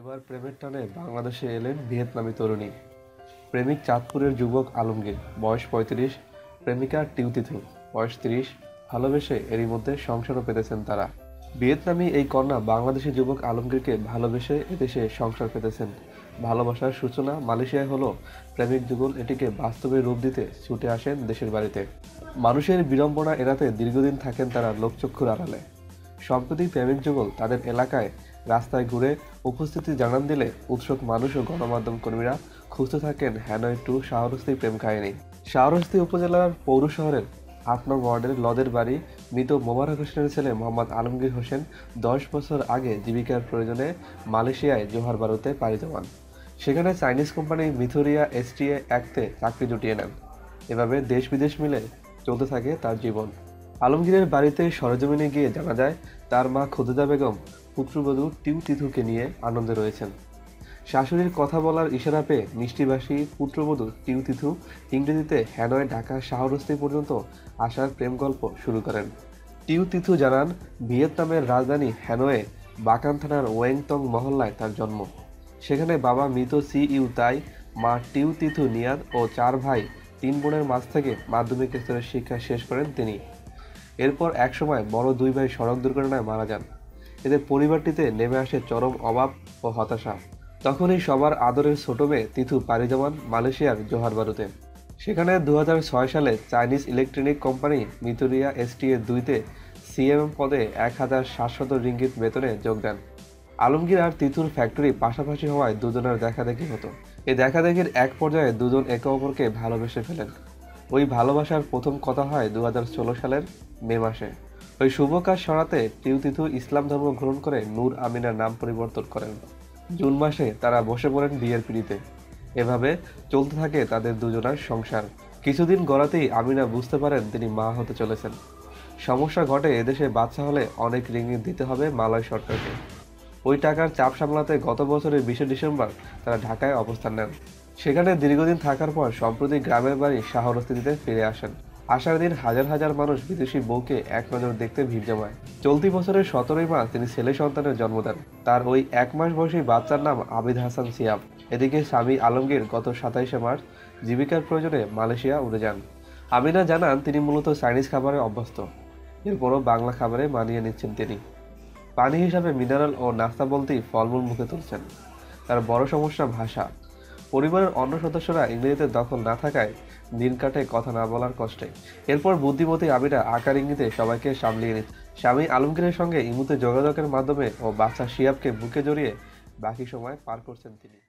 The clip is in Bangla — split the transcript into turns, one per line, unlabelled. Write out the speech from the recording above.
এবার প্রেমের টানে বাংলাদেশে এলেন ভিয়েতনামি তরুণী। প্রেমিক চাঁদপুরের যুবক আলমগীর, বয়স পঁয়ত্রিশ, প্রেমিকা টিউতিথু, বয়স তিরিশ, ভালোবেসে এরই মধ্যে সংসারও পেতেছেন তারা। ভিয়েতনামি এই কন্যা বাংলাদেশি যুবক আলমগীরকে ভালোবেসে এদেশে সংসার পেতেছেন। ভালোবাসার সূচনা মালয়েশিয়ায় হলো, প্রেমিক যুগল এটিকে বাস্তবে রূপ দিতে ছুটে আসেন দেশের বাড়িতে। মানুষের বিড়ম্বনা এড়াতে দীর্ঘদিন থাকেন তারা লোকচক্ষুর আড়ালে। সম্প্রতি প্রেমিক যুগল তাদের এলাকায় রাস্তায় ঘুরে উপস্থিতি জানান দিলে উৎসুক মানুষ ও গণমাধ্যম কর্মীরা খুঁজতে থাকেন হ্যানয় টু শাহরস্তি প্রেম কাহিনী। শাহরস্তি উপজেলার পৌর শহরের আট নং ওয়ার্ডের লদের বাড়ি মৃত মোবারক হোসেনের ছেলে মোহাম্মদ আলমগীর হোসেন দশ বছর আগে জীবিকার প্রয়োজনে মালয়েশিয়ায় জোহার বারুতে পাড়ি জমান। সেখানে চাইনিজ কোম্পানি মিথুরিয়া এসটিএ অ্যাক্টে চাকরি জুটিয়ে নেন। এভাবে দেশ বিদেশ মিলে চলতে থাকে তার জীবন। আলমগীরের বাড়িতে সরজমিনে গিয়ে জানা যায়, তার মা খুদেদা বেগম পুত্রবধূ টিউ তিথুকে নিয়ে আনন্দে রয়েছেন। শাশুড়ির কথা বলার ইশারা পেয়ে মিষ্টিভাষী পুত্রবধূ টিউ তিথু ইংরেজিতে হ্যানয়, ঢাকা, শাহরস্তি পর্যন্ত আসার প্রেম গল্প শুরু করেন। টিউ তিথু জানান, ভিয়েতনামের রাজধানী হ্যানয়ে বাকান থানার ওয়েংটং মহল্লায় তার জন্ম। সেখানে বাবা মৃত সি ইউ তাই মা টিউ তিথু নিয়াদ ও চার ভাই তিন বোনের মাঝ থেকে মাধ্যমিক স্তরের শিক্ষা শেষ করেন তিনি। এরপর একসময় বড় দুই ভাই সড়ক দুর্ঘটনায় মারা যান। এদের পরিবারটিতে নেমে আসে চরম অভাব ও হতাশা। তখনই সবার আদরের ছোট মেয়ে তিথু পাড়ি জমান মালয়েশিয়ার জোহারবারুতে সেখানে দু হাজার ছয় সালে চাইনিজ ইলেকট্রনিক কোম্পানি মিতুরিয়া এসটিএ দুইতে সিএমএম পদে এক হাজার সাতশত রিঙ্গিত বেতনে যোগ দেন। আলমগীর আর তিতুর ফ্যাক্টরি পাশাপাশি হওয়ায় দুজনের দেখাদেখি হতো। এই দেখাদেখির এক পর্যায়ে দুজন একে অপরকে ভালোবেসে ফেলেন। ওই ভালোবাসার প্রথম কথা হয় দু হাজার ষোলো সালের মে মাসে। ওই শুভ কাজ সরাতে টিউ তিথু ইসলাম ধর্ম গ্রহণ করে নূর আমিনার নাম পরিবর্তন করেন। জুন মাসে তারা বসে পড়েন বিয়ের পিড়িতে। এভাবে চলতে থাকে তাদের দুজনার সংসার। কিছুদিন গড়াতেই আমিনা বুঝতে পারেন তিনি মা হতে চলেছেন। সমস্যা ঘটে এদেশে বাচ্চা হলে অনেক রিঙ্গিত দিতে হবে মালয় সরকারকে। ওই টাকার চাপ সামলাতে গত বছরের বিশে ডিসেম্বর তারা ঢাকায় অবস্থান নেন। সেখানে দীর্ঘদিন থাকার পর সম্প্রতি গ্রামের বাড়ি শাহরস্তিতে ফিরে আসেন। আসার দিন হাজার হাজার মানুষ বিদেশি বউকে এক নজর দেখতে ভিড় জমায়। চলতি বছরের সতেরোই মাস তিনি ছেলে সন্তানের জন্ম দেন। তার ওই এক মাস বয়সী বাচ্চার নাম আবিদ হাসান সিয়াম। এদিকে স্বামী আলমগীর গত সাতাইশে মার্চ জীবিকার প্রয়োজনে মালয়েশিয়া উড়ে যান। আমিনা জানান, তিনি মূলত চাইনিজ খাবারে অভ্যস্ত। এরপরও বাংলা খাবারে মানিয়ে নিচ্ছেন তিনি। পানি হিসাবে মিনারেল ও নাস্তা বলতেই ফলমূল মুখে তুলছেন। তার বড় সমস্যা ভাষা। পরিবারের অন্য সদস্যরা ইংরেজিতে দখল না থাকায় দিন কাটে কথা না বলার কষ্টে। এরপর বুদ্ধিমতী আমিরা আকার ইঙ্গিতে সবাইকে সামলিয়ে নিচ্ছে স্বামী আলমগীরের সঙ্গে ইমুতে যোগাযোগের মাধ্যমে ও বাচ্চা শিয়াবকে বুকে জড়িয়ে বাকি সময় পার করছেন তিনি।